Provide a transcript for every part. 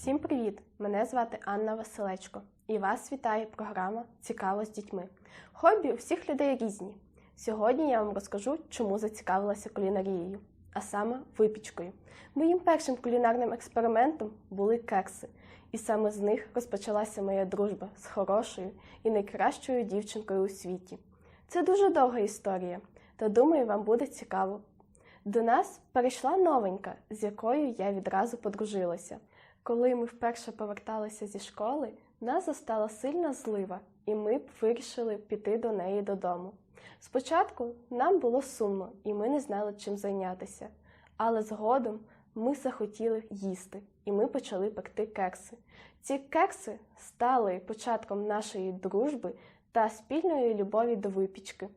Всім привіт! Мене звати Анна Василечко і вас вітає програма Цікаво з дітьми. Хобі у всіх людей різні. Сьогодні я вам розкажу, чому зацікавилася кулінарією, а саме випічкою. Моїм першим кулінарним експериментом були кекси, і саме з них розпочалася моя дружба з хорошою і найкращою дівчинкою у світі. Це дуже довга історія, та думаю, вам буде цікаво. До нас перейшла новенька, з якою я відразу подружилася. Коли ми вперше поверталися зі школи, нас застала сильна злива, і ми б вирішили піти до неї додому. Спочатку нам було сумно, і ми не знали, чим зайнятися. Але згодом ми захотіли їсти, і ми почали пекти кекси. Ці кекси стали початком нашої дружби та спільної любові до випічки.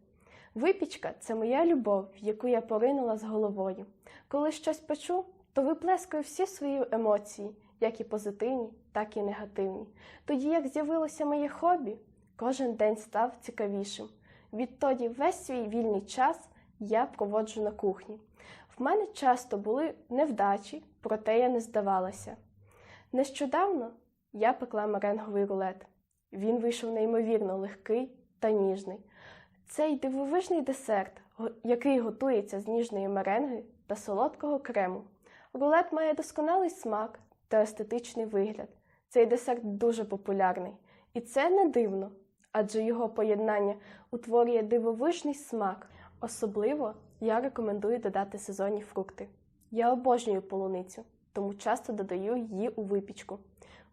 Випічка це моя любов, в яку я поринула з головою. Коли щось печу, то виплескую всі свої емоції, як і позитивні, так і негативні. Тоді, як з'явилося моє хобі, кожен день став цікавішим. Відтоді весь свій вільний час я проводжу на кухні. В мене часто були невдачі, проте я не здавалася. Нещодавно я пекла меренговий рулет. Він вийшов неймовірно легкий та ніжний. Цей дивовижний десерт, який готується з ніжної меренги та солодкого крему. Рулет має досконалий смак та естетичний вигляд. Цей десерт дуже популярний. І це не дивно, адже його поєднання утворює дивовижний смак. Особливо я рекомендую додати сезонні фрукти. Я обожнюю полуницю, тому часто додаю її у випічку.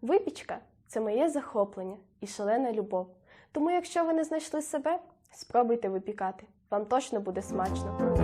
Випічка це моє захоплення і шалена любов. Тому, якщо ви не знайшли себе, спробуйте випікати. Вам точно буде смачно.